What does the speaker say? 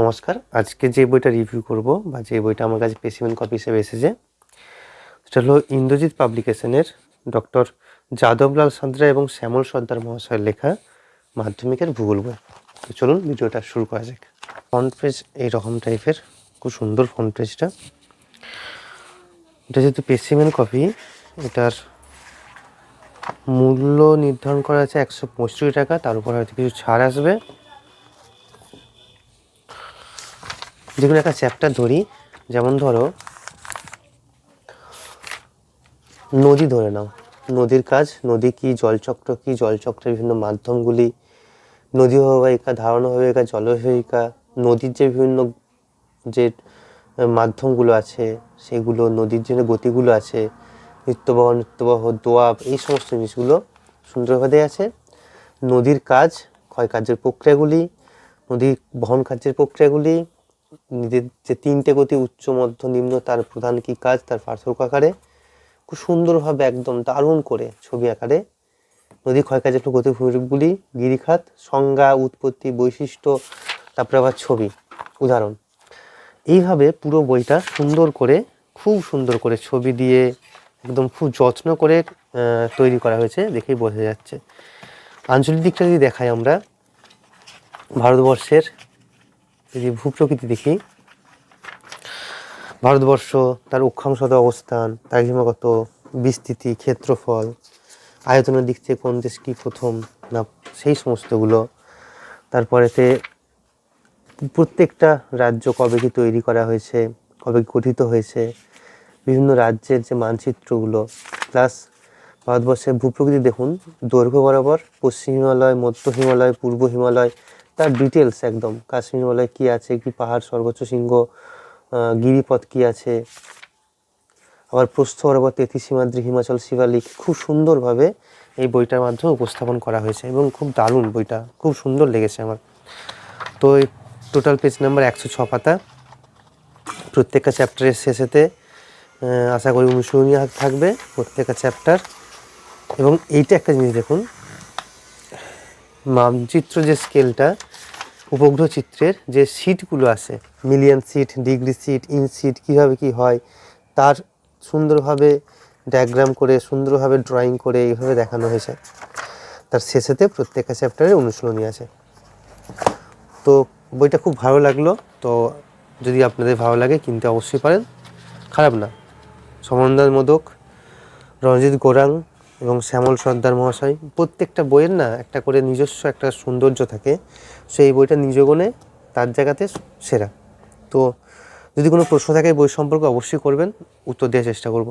নমস্কার। আজকে যে বইটা রিভিউ করব বা যে বইটা আমার কাছে স্পেসিমেন কপি হিসেবে এসেছে, সেটা হলো ইন্দ্রজিৎ পাবলিকেশনের ডক্টর যাদবলাল সান্দ্রা এবং শ্যামল সর্দার মহাশয়ের লেখা মাধ্যমিকের ভূগোল বই। তো চলুন ভিডিওটা শুরু করা যাক। ফ্রন্ট পেজ এইরকম টাইপের খুব সুন্দর ফ্রন্ট পেজটা এটা যেহেতু স্পেসিমেন কপি এটার মূল্য নির্ধারণ করা আছে একশো পঁয়ষট্টি টাকা, তার উপর হয়তো কিছু ছাড় আসবে। যে কোনো একটা চ্যাপ্টার ধরি, যেমন ধরো, নদী ধরে নাও। নদীর কাজ, নদী কি, জলচক্র কি, জলচক্রের বিভিন্ন মাধ্যমগুলি, নদী অববাহিকা ধারণা অববাহিকা জলবাহিকা নদীর যে বিভিন্ন যে মাধ্যমগুলো আছে, সেগুলো, নদীর যে গতিগুলো আছে, নিত্যবহ নিত্যবহ, দোয়াব, এই সমস্ত জিনিসগুলো সুন্দরভাবে আছে। নদীর কাজ ক্ষয় কার্যের প্রক্রিয়াগুলি, নদীর বহন কার্যের প্রক্রিয়াগুলি নিজের যে তিনটে গতি উচ্চ, মধ্য, নিম্ন, তার প্রধান কি কাজ? তার পার্থক্য আকারে খুব সুন্দরভাবে একদম দারুণ করে ছবি আকারে নদী ক্ষয়কার্যের গতিগুলি, গিরিখাত, সংজ্ঞা, উৎপত্তি, বৈশিষ্ট্য, তারপরে আবার ছবি, উদাহরণ। এইভাবে পুরো বইটা সুন্দর করে, খুব সুন্দর করে ছবি দিয়ে একদম খুব যত্ন করে তৈরি করা হয়েছে দেখেই বোঝা যাচ্ছে। আঞ্চলিক দিকটা যদি দেখাই আমরা, ভারতবর্ষের যদি ভূপ্রকৃতি দেখি, ভারতবর্ষ, তার অক্ষাংশত অবস্থান, তার হিমাগত বিস্তৃতি, ক্ষেত্রফল, আয়তনের দিক থেকে কোন দেশ কী প্রথম, না সেই সমস্তগুলো। তারপরেতে প্রত্যেকটা রাজ্য কবে কি তৈরি করা হয়েছে, কবে গঠিত হয়েছে, বিভিন্ন রাজ্যের যে মানচিত্রগুলো, প্লাস ভারতবর্ষের ভূপ্রকৃতি দেখুন, দৈর্ঘ্য বরাবর পশ্চিম হিমালয়, মধ্য হিমালয়, পূর্ব হিমালয় তার ডিটেলস একদম। কাশ্মীর হিমালয় কী আছে? কি পাহাড়? সর্বোচ্চ আহ, গিরিপথ কী আছে? আবার প্রস্থ বরাবর তেত্রিশ সীমাদ্রি হিমাচল শিবালিক খুব সুন্দরভাবে এই বইটার মাধ্যমে উপস্থাপন করা হয়েছে এবং খুব দারুণ বইটা। খুব সুন্দর লেগেছে আমার। তো এই টোটাল পেজ নাম্বার একশো ছ পাতা। প্রত্যেকটা চ্যাপ্টারের শেষেতে আশা করি অনুশীলনী থাকবে প্রত্যেকটা চ্যাপ্টার এবং এইটা একটা জিনিস দেখুন মানচিত্র যে স্কেলটা উপগ্রহ চিত্রের যে সিটগুলো আছে million seat degree seat in seat কীভাবে কী হয়, তার সুন্দরভাবে ডায়াগ্রাম করে, সুন্দরভাবে ড্রয়িং করে এইভাবে দেখানো হয়েছে। তার শেষেতে প্রত্যেকটা চ্যাপ্টারে অনুশীলনী আছে। তো বইটা খুব ভালো লাগল। তো যদি আপনাদের ভালো লাগে, কিনতে অবশ্যই পারেন। খারাপ না। সমন্দার মোদক রঞ্জিত গোরাং এবং শ্যামল সর্দার মহাশয়, প্রত্যেকটা বইয়ের না একটা করে নিজস্ব একটা সৌন্দর্য থাকে। সেই বইটা নিজ গুণে, তার জায়গাতে সেরা। তো যদি কোনো প্রশ্ন থাকে বই সম্পর্কে অবশ্যই করবেন, উত্তর দেওয়ার চেষ্টা করব।